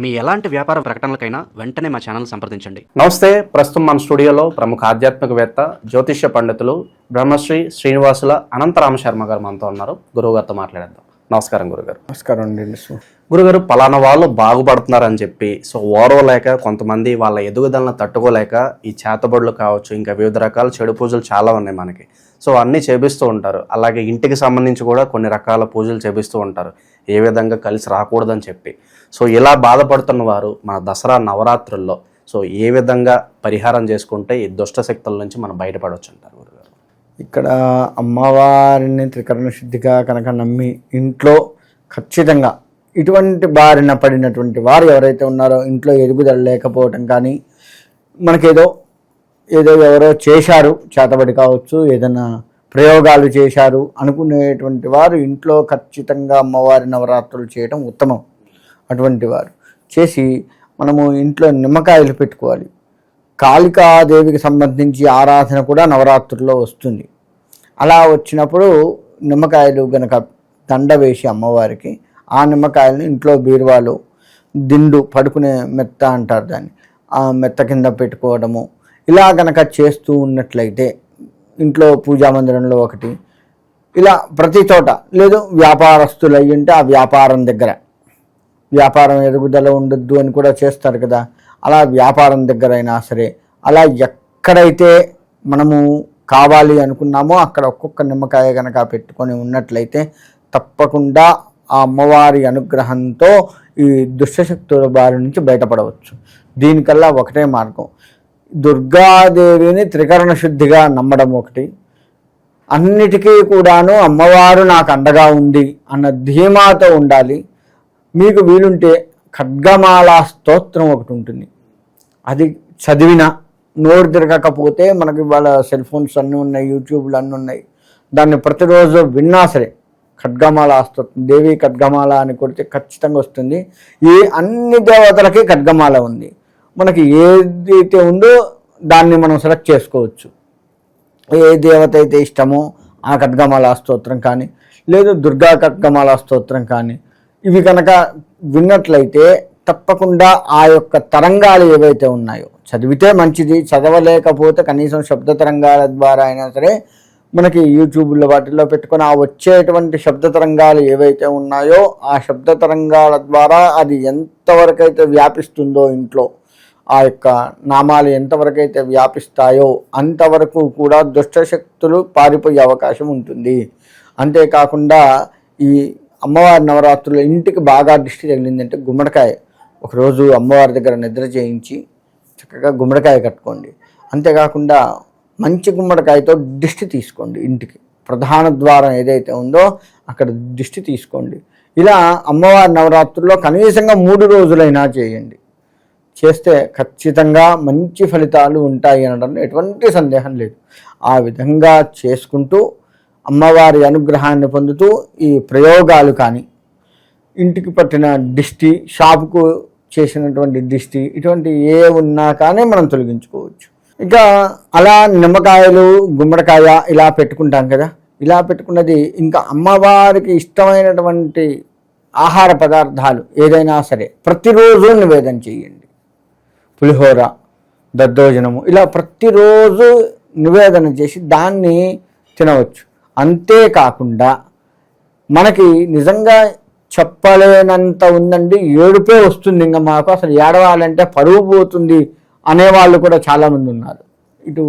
మీ ఎలాంటి వ్యాపార ప్రకటనలకైనా వెంటనే మా ఛానల్ సంప్రదించండి. నమస్తే ప్రస్తుతం మన స్టూడియోలో ప్రముఖ ఆధ్యాత్మికవేత్త జ్యోతిష్య పండితులు బ్రహ్మశ్రీ శ్రీనివాసుల అనంతరామ శర్మ గారు మనతో ఉన్నారు. గురువు గారితో మాట్లాడేద్దాం. నమస్కారం గురుగారు. నమస్కారం అండి గురుగారు పలానా వాళ్ళు బాగుపడుతున్నారని చెప్పి సో ఓర్వలేక కొంతమంది వాళ్ళ ఎదుగుదలను తట్టుకోలేక ఈ చేతబడులు కావచ్చు ఇంకా వివిధ రకాల చెడు పూజలు చాలా ఉన్నాయి మనకి. సో అన్నీ చేపిస్తూ ఉంటారు. అలాగే ఇంటికి సంబంధించి కూడా కొన్ని రకాల పూజలు చేపిస్తూ ఉంటారు. ఏ విధంగా కలిసి రాకూడదని చెప్పి. సో ఇలా బాధపడుతున్న వారు మన దసరా నవరాత్రుల్లో సో ఏ విధంగా పరిహారం చేసుకుంటే ఈ దుష్ట శక్తుల నుంచి మనం బయటపడవచ్చు అంటారు గురుగారు? ఇక్కడ అమ్మవారిని త్రికరణ శుద్ధిగా కనుక నమ్మి ఇంట్లో ఖచ్చితంగా ఇటువంటి బారిన పడినటువంటి వారు ఎవరైతే ఉన్నారో ఇంట్లో ఎదుగుదల లేకపోవటం కానీ మనకేదో ఏదో ఎవరో చేశారు చేతబడి కావచ్చు ఏదైనా ప్రయోగాలు చేశారు అనుకునేటువంటి వారు ఇంట్లో ఖచ్చితంగా అమ్మవారి నవరాత్రులు చేయటం ఉత్తమం అటువంటి వారు. చేసి మనము ఇంట్లో నిమ్మకాయలు పెట్టుకోవాలి. కాళికాదేవికి సంబంధించి ఆరాధన కూడా నవరాత్రుల్లో వస్తుంది. అలా వచ్చినప్పుడు నిమ్మకాయలు గనక దండ వేసి అమ్మవారికి ఆ నిమ్మకాయలను ఇంట్లో బీరువాలో దిండు పడుకునే మెత్త అంటారు దాన్ని. ఆ మెత్త కింద పెట్టుకోవడము ఇలా కనుక చేస్తూ ఉన్నట్లయితే ఇంట్లో పూజా మందిరంలో ఒకటి ఇలా ప్రతి చోట లేదు వ్యాపారస్తులు అయ్యి ఉంటే ఆ వ్యాపారం దగ్గర. వ్యాపారం ఎదుగుదల ఉండొద్దు అని కూడా చేస్తారు కదా. అలా వ్యాపారం దగ్గర అయినా సరే అలా ఎక్కడైతే మనము కావాలి అనుకున్నామో అక్కడ ఒక్కొక్క నిమ్మకాయ కనుక పెట్టుకొని ఉన్నట్లయితే తప్పకుండా ఆ అమ్మవారి అనుగ్రహంతో ఈ దుష్టశక్తుల బారి నుంచి బయటపడవచ్చు. దీనికల్లా ఒకటే మార్గం. దుర్గాదేవిని త్రికరణ శుద్ధిగా నమ్మడం ఒకటి. అన్నిటికీ కూడాను అమ్మవారు నాకు అండగా ఉంది అన్న ధీమాతో ఉండాలి. మీకు వీలుంటే ఖడ్గమాల స్తోత్రం ఒకటి ఉంటుంది. అది చదివిన నోరు తిరగకపోతే మనకి ఇవాళ సెల్ ఫోన్స్ అన్నీ ఉన్నాయి యూట్యూబ్లు అన్నీ ఉన్నాయి. దాన్ని ప్రతిరోజు విన్నా సరే ఖడ్గమాల స్తోత్రం దేవి ఖడ్గమాల అని కొడితే ఖచ్చితంగా వస్తుంది. ఈ అన్ని దేవతలకి ఖడ్గమాల ఉంది. మనకి ఏదైతే ఉందో దాన్ని మనం సెలెక్ట్ చేసుకోవచ్చు. ఏ దేవత అయితే ఇష్టమో ఆ ఖడ్గమాల స్తోత్రం కానీ లేదు దుర్గా ఖడ్గమాల స్తోత్రం కానీ ఇవి కనుక విన్నట్లయితే తప్పకుండా ఆ యొక్క తరంగాలు ఏవైతే ఉన్నాయో చదివితే మంచిది చదవలేకపోతే కనీసం శబ్ద తరంగాల ద్వారా అయినా సరే మనకి యూట్యూబ్లో వాటిల్లో పెట్టుకొని ఆ వచ్చేటువంటి శబ్ద తరంగాలు ఏవైతే ఉన్నాయో ఆ శబ్ద తరంగాల ద్వారా అది ఎంతవరకైతే వ్యాపిస్తుందో ఇంట్లో ఆ యొక్క నామాలు ఎంతవరకైతే వ్యాపిస్తాయో అంతవరకు కూడా దుష్టశక్తులు పారిపోయే అవకాశం ఉంటుంది. అంతేకాకుండా ఈ అమ్మవారి నవరాత్రులు ఇంటికి బాగా దిష్టి తగిలిందంటే గుమ్మడికాయ. ఒకరోజు అమ్మవారి దగ్గర నిద్ర చేయించి చక్కగా గుమ్మడికాయ కట్టుకోండి. అంతేకాకుండా మంచి గుమ్మడికాయతో దిష్టి తీసుకోండి ఇంటికి. ప్రధాన ద్వారం ఏదైతే ఉందో అక్కడ దిష్టి తీసుకోండి. ఇలా అమ్మవారి నవరాత్రుల్లో కనీసంగా మూడు రోజులైనా చేయండి. చేస్తే ఖచ్చితంగా మంచి ఫలితాలు ఉంటాయి అనడంలో ఎటువంటి సందేహం లేదు. ఆ విధంగా చేసుకుంటూ అమ్మవారి అనుగ్రహాన్ని పొందుతూ ఈ ప్రయోగాలు కానీ ఇంటికి పట్టిన దిష్టి షాపుకు చేసినటువంటి దిష్టి ఇటువంటి ఏ ఉన్నా కానీ మనం తొలగించుకోవచ్చు. ఇక అలా నిమ్మకాయలు గుమ్మడికాయ ఇలా పెట్టుకుంటాం కదా. ఇలా పెట్టుకున్నది ఇంకా అమ్మవారికి ఇష్టమైనటువంటి ఆహార పదార్థాలు ఏదైనా సరే ప్రతిరోజు నివేదన చేయండి. పులిహోర దద్దోజనము ఇలా ప్రతిరోజు నివేదన చేసి దాన్ని తినవచ్చు. అంతేకాకుండా మనకి నిజంగా చెప్పలేనంత ఉందండి. ఏడుపే వస్తుంది ఇంకా మాకు. అసలు ఏడవాలంటే పరువు పోతుంది అనేవాళ్ళు కూడా చాలామంది ఉన్నారు. ఇటు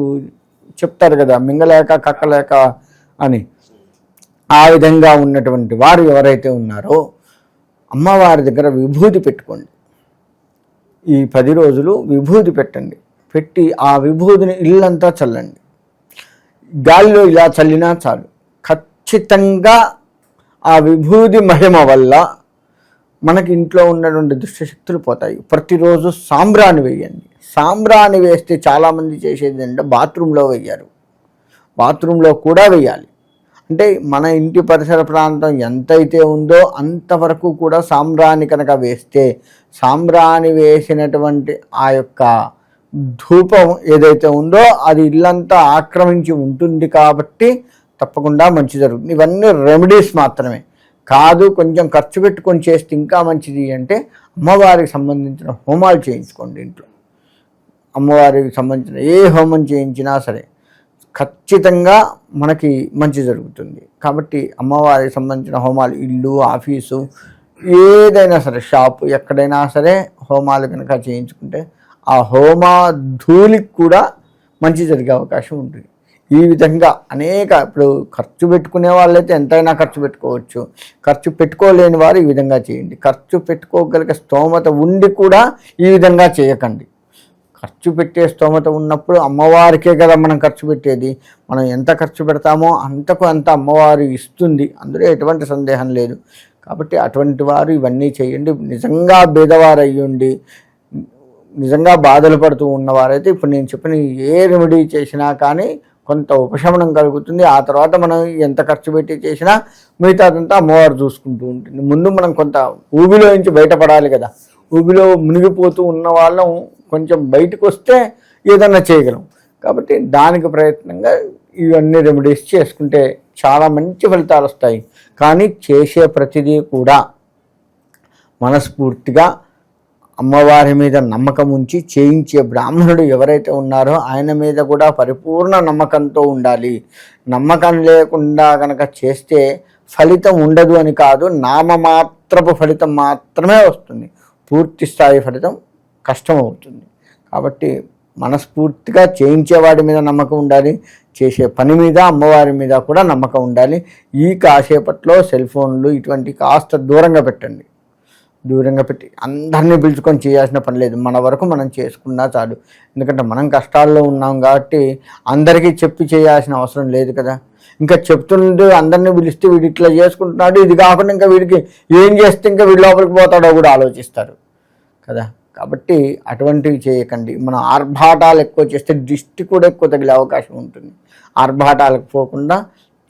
చెప్తారు కదా మింగలేక కక్కలేక అని. ఆ విధంగా ఉన్నటువంటి వారు ఎవరైతే ఉన్నారో అమ్మవారి దగ్గర విభూతి పెట్టుకోండి. ఈ పది రోజులు విభూది పెట్టండి. పెట్టి ఆ విభూదిని ఇల్లంతా చల్లండి. గాలిలో ఇలా చల్లినా చాలు. ఖచ్చితంగా ఆ విభూది మహిమ వల్ల మనకి ఇంట్లో ఉన్నటువంటి దుష్టశక్తులు పోతాయి. ప్రతిరోజు సాంబ్రాణి వేయండి. సాంబ్రాని వేస్తే చాలామంది చేసేది ఏంటంటే బాత్రూంలో వేయారు. బాత్రూంలో కూడా వేయాలి. అంటే మన ఇంటి పరిసర ప్రాంతం ఎంతైతే ఉందో అంతవరకు కూడా సాంబ్రాణి కనుక వేస్తే సాంబ్రాణి వేసినటువంటి ఆ యొక్క ధూపం ఏదైతే ఉందో అది ఇల్లంతా ఆక్రమించి ఉంటుంది కాబట్టి తప్పకుండా మంచి జరుగుతుంది. ఇవన్నీ రెమెడీస్ మాత్రమే. కాదు కొంచెం ఖర్చు పెట్టుకొని చేస్తే ఇంకా మంచిది అంటే అమ్మవారికి సంబంధించిన హోమాలు చేయించుకోండి ఇంట్లో. అమ్మవారికి సంబంధించిన ఏ హోమం చేయించినా సరే. ఖచ్చితంగా మనకి మంచి జరుగుతుంది. కాబట్టి అమ్మవారికి సంబంధించిన హోమాలు ఇల్లు ఆఫీసు ఏదైనా సరే షాపు ఎక్కడైనా సరే హోమాలు కనుక చేయించుకుంటే ఆ హోమ ధూళికి కూడా మంచి జరిగే అవకాశం ఉంటుంది. ఈ విధంగా అనేక ఇప్పుడు ఖర్చు పెట్టుకునే వాళ్ళైతే ఎంతైనా ఖర్చు పెట్టుకోవచ్చు. ఖర్చు పెట్టుకోలేని వారు ఈ విధంగా చేయండి. ఖర్చు పెట్టుకోగలిగే స్తోమత ఉండి కూడా ఈ విధంగా చేయకండి. ఖర్చు పెట్టే స్తోమత ఉన్నప్పుడు అమ్మవారికే కదా మనం ఖర్చు పెట్టేది. మనం ఎంత ఖర్చు పెడతామో అంతకు అంత అమ్మవారు ఇస్తుంది. అందులో ఎటువంటి సందేహం లేదు. కాబట్టి అటువంటి వారు ఇవన్నీ చేయండి. నిజంగా బీదవారు నిజంగా బాధలు పడుతూ ఉన్నవారైతే ఇప్పుడు నేను చెప్పిన ఏ రెమెడీ చేసినా కానీ కొంత ఉపశమనం కలుగుతుంది. ఆ తర్వాత మనం ఎంత ఖర్చు పెట్టి చేసినా మిగతాదంతా అమ్మవారు చూసుకుంటూ ఉంటుంది. ముందు మనం కొంత ఊబిలో నుంచి బయటపడాలి కదా. ఊబిలో మునిగిపోతూ ఉన్న వాళ్ళం కొంచెం బయటకు వస్తే ఏదన్నా చేయగలం. కాబట్టి దానికి ప్రయత్నంగా ఇవన్నీ రెమెడీస్ చేసుకుంటే చాలా మంచి ఫలితాలు వస్తాయి. కానీ చేసే ప్రతిదీ కూడా మనస్ఫూర్తిగా అమ్మవారి మీద నమ్మకం ఉంచి చేయించే బ్రాహ్మణుడు ఎవరైతే ఉన్నారో ఆయన మీద కూడా పరిపూర్ణ నమ్మకంతో ఉండాలి. నమ్మకం లేకుండా కనుక చేస్తే ఫలితం ఉండదు అని కాదు నామమాత్రపు ఫలితం మాత్రమే వస్తుంది. పూర్తి స్థాయి ఫలితం కష్టం అవుతుంది కాబట్టి మనస్ఫూర్తిగా చేయించేవాడి మీద నమ్మకం ఉండాలి చేసే పని మీద అమ్మవారి మీద కూడా నమ్మకం ఉండాలి. ఈ కాసేపట్లో సెల్ ఫోన్లు ఇటువంటి కాస్త దూరంగా పెట్టండి. దూరంగా పెట్టి అందరినీ పిలుచుకొని చేయాల్సిన పని లేదు. మన వరకు మనం చేసుకున్నా చాలు. ఎందుకంటే మనం కష్టాల్లో ఉన్నాం కాబట్టి అందరికీ చెప్పి చేయాల్సిన అవసరం లేదు కదా. ఇంకా చెప్తుంటే అందరినీ పిలిస్తే వీడు ఇట్లా చేసుకుంటున్నాడు ఇది కాకుండా ఇంకా వీడికి ఏం చేస్తే ఇంకా వీడి లోపలికి పోతాడో కూడా ఆలోచిస్తారు కదా. కాబట్టి అటువంటివి చేయకండి. మనం ఆర్భాటాలు ఎక్కువ చేస్తే దిష్టి కూడా ఎక్కువ తగిలే అవకాశం ఉంటుంది. ఆర్భాటాలకు పోకుండా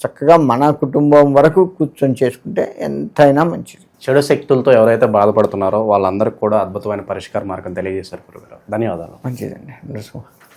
చక్కగా మన కుటుంబం వరకు కూర్చొని చేసుకుంటే ఎంతైనా మంచిది. చెడు శక్తులతో ఎవరైతే బాధపడుతున్నారో వాళ్ళందరికీ కూడా అద్భుతమైన పరిష్కార మార్గం తెలియజేశారు గురుగారు. ధన్యవాదాలు. మంచిదండి.